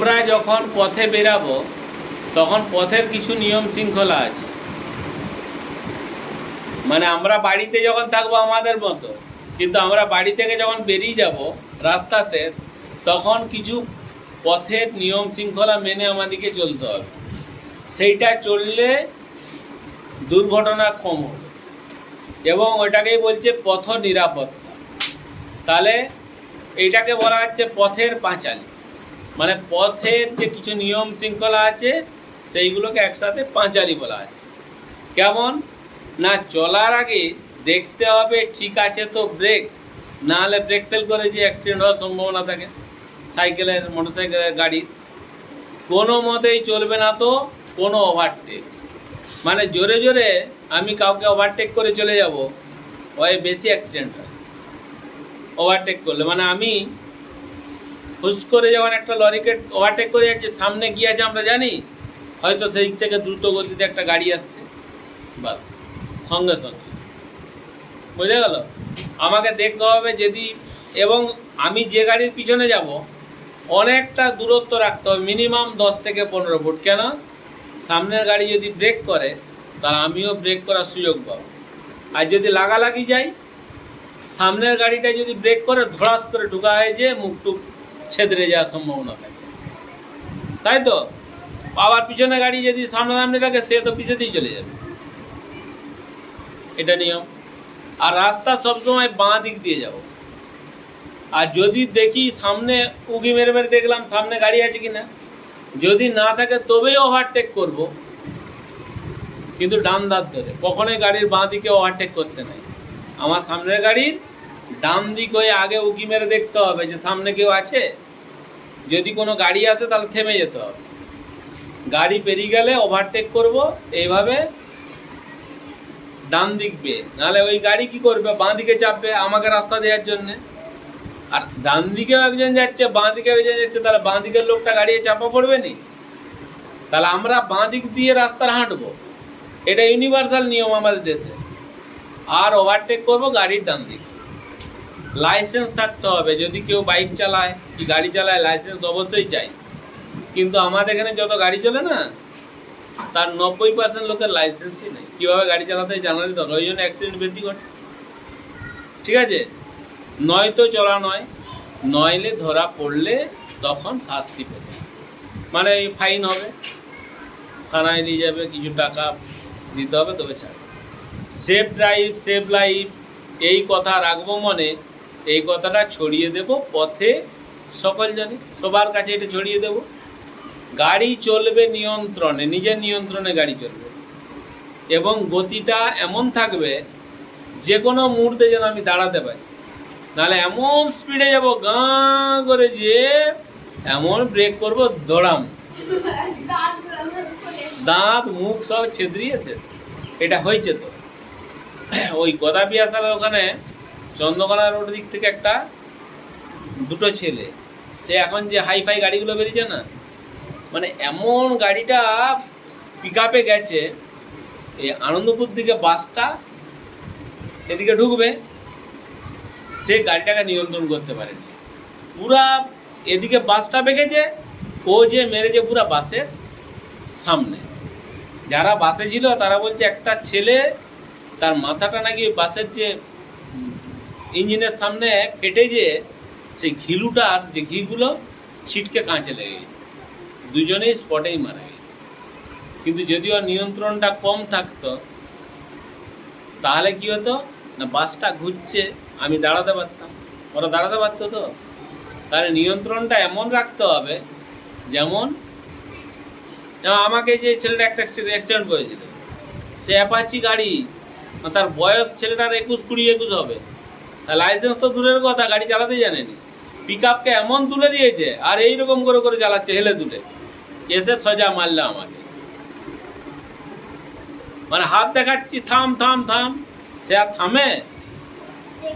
আমরা যখন পথে বেরাবো, তখন পথের কিছু নিয়ম শৃঙ্খলা আছে। মানে আমরা বাড়িতে যখন থাকব আমাদের মতো, কিন্তু আমরা বাড়ি থেকে যখন বেরিয়ে যাব রাস্তাতে, তখন কিছু পথের নিয়ম শৃঙ্খলা মেনে আমাদেরকে চলতে হবে। সেইটা চললে দুর্ঘটনা কম হবে। এবং ওইটাকেই বলছে পথ নিরাপত্তা তাহলে এইটাকে বলা হচ্ছে পথের পাঁচালী। মানে পথের যে কিছু নিয়ম শৃঙ্খলা আছে, সেইগুলোকে একসাথে পাঁচালী বলা হচ্ছে কেমন? না, চলার আগে দেখতে হবে, ঠিক আছে তো ব্রেক না হলে ব্রেক ফেল করে যে অ্যাক্সিডেন্ট হওয়ার সম্ভাবনা থাকে। সাইকেলের, মোটরসাইকেলের গাড়ির কোনো মতেই চলবে না তো, কোনো ওভারটেক মানে জোরে জোরে আমি কাউকে ওভারটেক করে চলে যাব ওই বেশি অ্যাক্সিডেন্ট হয়। ওভারটেক করলে। মানে আমি হুস করে যখন একটা লরিকে ওভারটেক করে যাচ্ছে, সামনে গিয়ে আছে আমরা জানি, হয়তো সেই দিক থেকে দ্রুত গতিতে একটা গাড়ি আসছে। বাস, সঙ্গে সঙ্গে। বোঝা গেল? আমাকে দেখতে হবে যদি, এবং আমি যে গাড়ির পিছনে যাব, অনেকটা দূরত্ব রাখতে হবে, মিনিমাম দশ থেকে পনেরো ফুট। কেন? সামনের গাড়ি যদি ব্রেক করে, তাহলে আমিও ব্রেক করার সুযোগ পাবো। আর যদি লাগালাগি যাই, সামনের গাড়িটা যদি ব্রেক করে ধড়াস করে ঢুকা হয়ে যে মুখ টুক ছেদরে যাওয়ার সম্ভাবনা থাকে। তাই তো? আবার পিছনে গাড়ি যদি সামনাসামনি থাকে, সে তো পিছে দিয়ে চলে যাবে। এটা নিয়ম। আর রাস্তা সবসময় বাঁ দিক দিয়ে যাব। আর যদি দেখি সামনে উগি মেরে মেরে দেখলাম সামনে গাড়ি আছে কিনা, যদি না থাকে তবেই ওভারটেক করব। কিন্তু ডান দাঁত ধরে। কখনোই গাড়ির বাঁ দিকে ওভারটেক করতে নাই। আমার সামনের গাড়ির ডান দিক হয়ে আগে উকি মেরে দেখতে হবে যে সামনে কেউ আছে। যদি কোনো গাড়ি আসে তাহলে থেমে যেতে হবে। গাড়ি পেরিয়ে গেলে ওভারটেক করব, এইভাবে ডান দিক বেয়ে। নাহলে ওই গাড়ি কি করবে? বাঁ দিকে চাপবে আমাকে রাস্তা দেওয়ার জন্যে। আর ডান দিকেও একজন যাচ্ছে, বাঁ দিকেও একজন যাচ্ছে, তাহলে বাঁ দিকের লোকটা গাড়ি চাপা পড়বে নি? তাহলে আমরা বাঁ দিক দিয়ে রাস্তার হাঁটবো। এটা ইউনিভার্সাল নিয়ম আমাদের দেশে। আর ওভারটেক করব গাড়ির ডান দিকে। লাইসেন্স থাকতে হবে। যদি কেউ বাইক চালায়, কি গাড়ি চালায় লাইসেন্স অবশ্যই চাই। কিন্তু আমাদের এখানে যত গাড়ি চলে না, তার নব্বই পার্সেন্ট লোকের লাইসেন্সই নেই। কীভাবে গাড়ি চালাতে জানারই দরকার ওই জন্য অ্যাক্সিডেন্ট বেশি ঘটে। ঠিক আছে? নয় তো চলা নয়। নইলে ধরা পড়লে তখন শাস্তি পেতে মানে ফাইন হবে। থানায় নিয়ে যাবে, কিছু টাকা দিতে হবে, তবে ছাড় সেফ ড্রাইভ সেফ লাইফ এই কথা রাখব মনে এই কথাটা ছড়িয়ে দেব, পথে সকল জানি, সবার কাছে এটা ছড়িয়ে দেব। গাড়ি চলবে নিয়ন্ত্রণে, নিজের নিয়ন্ত্রণে গাড়ি চলবে। এবং গতিটা এমন থাকবে, যে কোনো মুহূর্তে যেন আমি দাঁড়াতে পারি। নাহলে এমন স্পিডে যাব, গাঁ করে যে এমন ব্রেক করব, দৌড়াম। দাঁত, মুখ সব ছেদরিয়ে শেষ। এটা হয়েছে তো। ওই গদাবি আসার ওখানে চন্দ্রকোনা রোড দিক থেকে একটা দুটো ছেলে। সে এখন যে হাই ফাই গাড়িগুলো বেরিয়েছে না মানে এমন গাড়িটা পিক আপে গেছে, এই আনন্দপুর দিকে বাসটা এদিকে ঢুকবে, সে গাড়িটাকে নিয়ন্ত্রণ করতে পারেনি। পুরা এদিকে বাসটা বেঁকেছে, ও যে মেরেছে পুরা বাসের সামনে। যারা বাসে ছিল তারা বলছে একটা ছেলে, তার মাথাটা নাকি বাসের যে ইঞ্জিনের সামনে ফেটে যে সেই ঘিলুটার যে ঘিগুলো ছিটকে কাঁচে লেগে গেছে। দুজনেই স্পটেই মারা গেছে। কিন্তু যদিও নিয়ন্ত্রণটা কম থাকতো, তাহলে কি হতো? না, বাসটা ঘুরছে, আমি দাঁড়াতে পারতাম। ওরা দাঁড়াতে পারতো তো? তাহলে নিয়ন্ত্রণটা এমন রাখতে হবে, যেমন আমাকে যে ছেলেটা একটা অ্যাক্সিডেন্ট করেছিল। সে অ্যাপাচি গাড়ি, তার বয়স ছেলেটার একুশ কুড়ি একুশ হবে। লাইসেন্স তো দূরের কথা, গাড়ি চালাতে জানেনি। পিক আপকে এমন তুলে দিয়েছে, আর এইরকম করে করে চালাচ্ছে, হেলে তুলে এসে সোজা মারলো আমাকে। মানে হাত দেখাচ্ছি, থাম থাম থাম। সে আর থামে?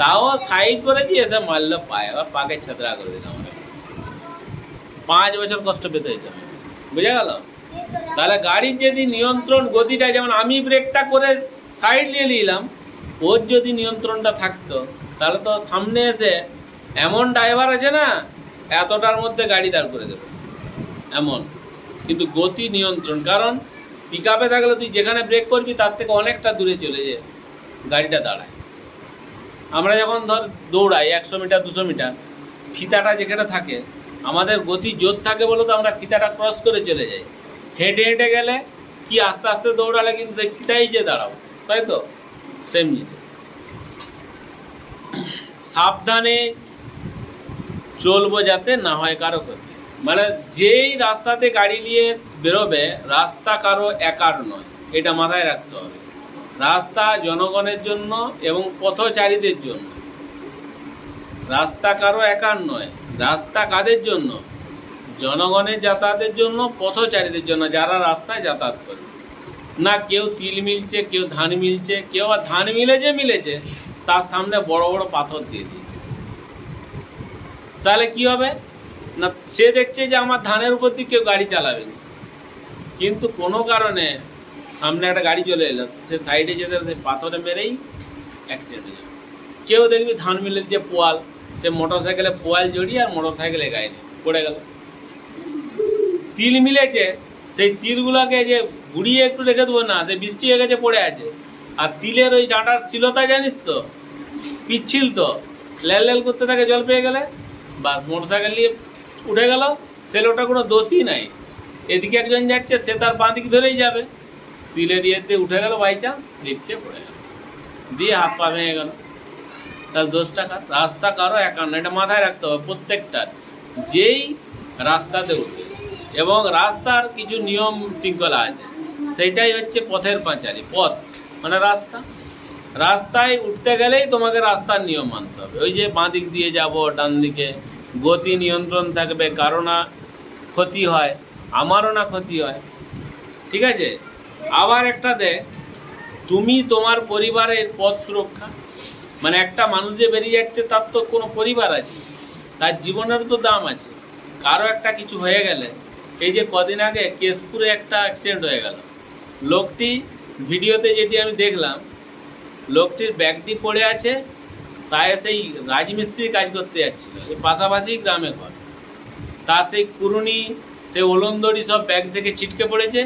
তাও সাইড করে দিয়ে এসে মারলো পায়ে। আবার পাকে ছেদরা করে দিলাম পাঁচ বছর কষ্ট পেতে হয়েছে। বুঝা গেল? তাহলে গাড়ির যদি নিয়ন্ত্রণ গতিটা যেমন, আমি ব্রেকটা করে সাইড নিয়ে নিলাম, ওর যদি নিয়ন্ত্রণটা থাকতো তাহলে তো সামনে এসে এমন ড্রাইভার আছে না, এতটার মধ্যে গাড়ি দাঁড় করে দেবে। এমন। কিন্তু গতি নিয়ন্ত্রণ, কারণ পিক আপে থাকলে তুই যেখানে ব্রেক করবি, তার থেকে অনেকটা দূরে চলে যায় গাড়িটা দাঁড়ায়। আমরা যখন ধর দৌড়াই একশো মিটার, দুশো মিটার, ফিতাটা যেখানে থাকে, আমাদের গতি জোর থাকে বলে তো আমরা ফিতাটা ক্রস করে চলে যাই। হেঁটে হেঁটে গেলে কি আস্তে আস্তে দৌড়ালে কিন্তু সেই ফিতাই যে দাঁড়াবো তাই তো? সেম জিনিস। সাবধানে চলবো যাতে না হয় কারও ক্ষতি। মানে যেই রাস্তাতে গাড়ি নিয়ে বেরোবে, রাস্তা কারও একার নয়, এটা মাথায় রাখতে হবে। রাস্তা জনগণের জন্য এবং পথচারীদের জন্য। রাস্তা কারও একার নয়, রাস্তা কাদের জন্য? জনগণের যাতায়াতের জন্য, পথচারীদের জন্য, যারা রাস্তায় যাতায়াত করে। না কেউ তিল মিলছে, কেউ ধান মিলছে, কেউ আর ধান মিলেছে মিলেছে। তার সামনে বড় বড় পাথর দিয়ে দিয়ে তাহলে কি হবে? না, সে দেখছে যে আমার ধানের উপর দিয়ে কেউ গাড়ি চালাবে। কিন্তু কোনো কারণে সামনে একটা গাড়ি চলে এলো, সে সাইডে যেতে সে পাথরে মেরেই অ্যাক্সিডেন্ট হয়ে যাবে। কেউ দেখবি ধান মিলে যে পোয়াল, সে মোটর সাইকেলে পোয়াল জড়িয়ে আর মোটর সাইকেলে গায়ে পড়ে গেল। তিল মিলেছে, সেই তিলগুলোকে যে গুড়িয়ে একটু রেখে দেবো না, সে বৃষ্টি হয়ে গেছে, পড়ে আছে। আর তিলের ওই ডাঁটার শিলতা জানিস তো? পিচ্ছিল তো। লেল লেল করতে থাকে জল পেয়ে গেলে। বাস মোটর সাইকেল নিয়ে উঠে গেল। সে লোকটা কোনো দোষই নাই। এদিকে একজন যাচ্ছে, সে তার বাঁ দিক ধরেই যাবে। তিলের ইয়েতে উঠে গেল বাই চান্স স্লিপ খেয়ে পড়ে গেল। দিয়ে হাত পা ভেঙে গেল। তার দোষটা কার? রাস্তা কারও একান্ন এটা মাথায় রাখতে হবে প্রত্যেকটার। যেই রাস্তাতে উঠবে। এবং রাস্তার কিছু নিয়ম শৃঙ্খলা আছে। সেইটাই হচ্ছে পথের পাঁচালী, পথ। মানে রাস্তা। রাস্তায় উঠতে গেলেই তোমাকে রাস্তার নিয়ম মানতে হবে। ওই যে বাঁ দিক দিয়ে যাব, ডান দিকে গতি নিয়ন্ত্রণ থাকবে, কারও না ক্ষতি হয়, আমারও না ক্ষতি হয়। ঠিক আছে? আবার একটা দেখ তুমি তোমার পরিবারের পথ সুরক্ষা। মানে একটা মানুষ যে বেরিয়ে যাচ্ছে, তার তো কোনো পরিবার আছে, তার জীবনের তো দাম আছে। কারও একটা কিছু হয়ে গেলে, এই যে কদিন আগে কেশপুরে একটা অ্যাক্সিডেন্ট হয়ে গেল। লোকটি ভিডিওতে যেটি আমি দেখলাম, লোকটির ব্যাগটি পড়ে আছে, তাই সেই রাজমিস্ত্রি কাজ করতে যাচ্ছিল পাশাপাশি গ্রামে ঘর। তার সেই কুরুনি, সেই ওলন্দরি সব ব্যাগ থেকে ছিটকে পড়েছে,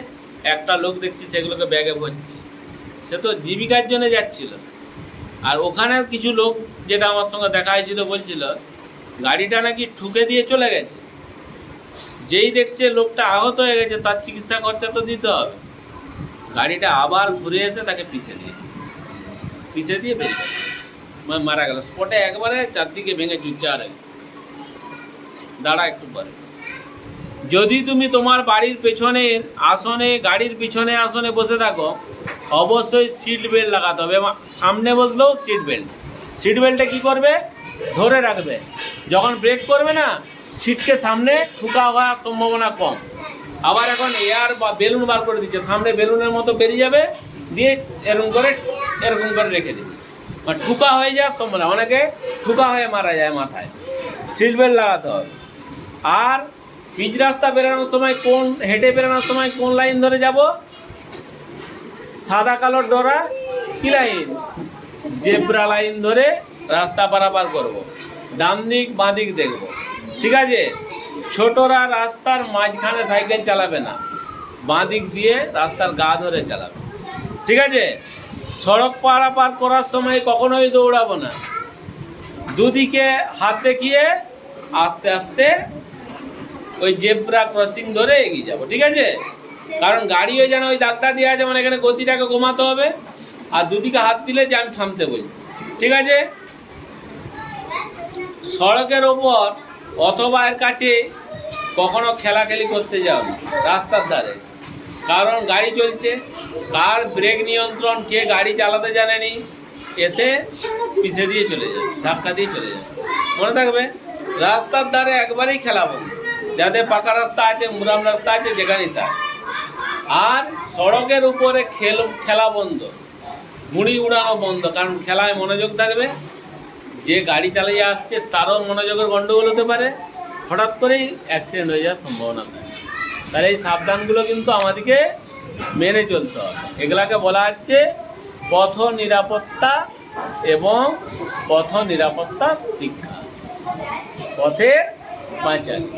একটা লোক দেখছি সেগুলোকে ব্যাগে ভরছে। সে তো জীবিকার জন্য যাচ্ছিল। আর ওখানে কিছু লোক যেটা আমার সঙ্গে দেখা হয়েছিল বলছিল, গাড়িটা নাকি ঠুকে দিয়ে চলে গেছে। যেই দেখছে লোকটা আহত হয়ে গেছে, তার চিকিৎসা খরচা তো দিতে হবে। গাড়িটা আবার ঘুরে এসে তাকে পিষে দিয়ে পিষে দিয়ে বেরিয়ে মারা গেল। স্পটে একবারে চারদিকে ভেঙে চুরচার হয়ে দাঁড়া একটু পরে। যদি তুমি তোমার বাড়ির পেছনের আসনে, গাড়ির পিছনে, আসনে বসে থাকো, অবশ্যই সিট বেল্ট লাগাতে হবে। সামনে বসলেও সিট বেল্ট সিট বেল্টে কী করবে? ধরে রাখবে। যখন ব্রেক করবে না সিটকে সামনে ঠুকা হওয়ার সম্ভাবনা কম। আবার এখন এয়ার বা বেলুন বার করে দিচ্ছে। সামনে বেলুনের মতো বেরিয়ে যাবে, দিয়ে এরকম করে এরকম করে রেখে দিবে। মানে ঠুকা হয়ে যাওয়ার সম্ভাবনা। অনেকে ঠুকা হয়ে মারা যায় মাথায়। সিট বেল্ট লাগাতে হবে। আর পিচ রাস্তা বেরোনোর সময় কোন, হেঁটে বেরোনোর সময় কোন লাইন ধরে যাব? সাদা কালো ডোরা কি লাইন? জেব্রা লাইন ধরে রাস্তা পারাপার করব। ডান দিক, বাঁ দিক দেখব। ঠিক আছে? ছোটরা রাস্তার মাঝখানে সাইকেল চালাবে না। বাঁ দিক দিয়ে রাস্তার গা ধরে চালাবে। ঠিক আছে? সড়ক পারাপার করার সময় কখনোই দৌড়াবো না। দুদিকে হাত দেখিয়ে আস্তে আস্তে ওই জেব্রা ক্রসিং ধরে এগিয়ে যাব। ঠিক আছে? কারণ গাড়ি ওই যেন ওই দাগটা দেওয়া আছে মানে এখানে গতিটাকে কমাতে হবে। আর দুদিকে হাত দিলে যে আমি থামতে বলছি। ঠিক আছে? সড়কের ওপর অথবা এর কাছে কখনো খেলাখেলি করতে যাও রাস্তার ধারে। কারণ গাড়ি চলছে, কার ব্রেক নিয়ন্ত্রণ, কে গাড়ি চালাতে জানেনি, এসে পিছে দিয়ে চলে যাবে ধাক্কা দিয়ে চলে যাবে মনে থাকবে, রাস্তার ধারে একবারেই খেলা বন্ধ। যাদের পাকা রাস্তা আছে, মুরাম রাস্তা আছে, যেখানেই তাই আর সড়কের উপরে খেল, খেলা বন্ধ। মুড়ি উড়ানো বন্ধ, কারণ খেলায় মনোযোগ থাকবে যে গাড়ি চালিয়ে আসছে, তারও মনোযোগের গণ্ডগোল হতে পারে। হঠাৎ করেই অ্যাক্সিডেন্ট হয়ে যাওয়ার সম্ভাবনা থাকে। তাহলে এই সাবধানগুলো কিন্তু আমাদেরকে মেনে চলতে হবে। এগুলাকে বলা হচ্ছে পথ নিরাপত্তা এবং পথ নিরাপত্তা শিক্ষা। পথের পাঁচালী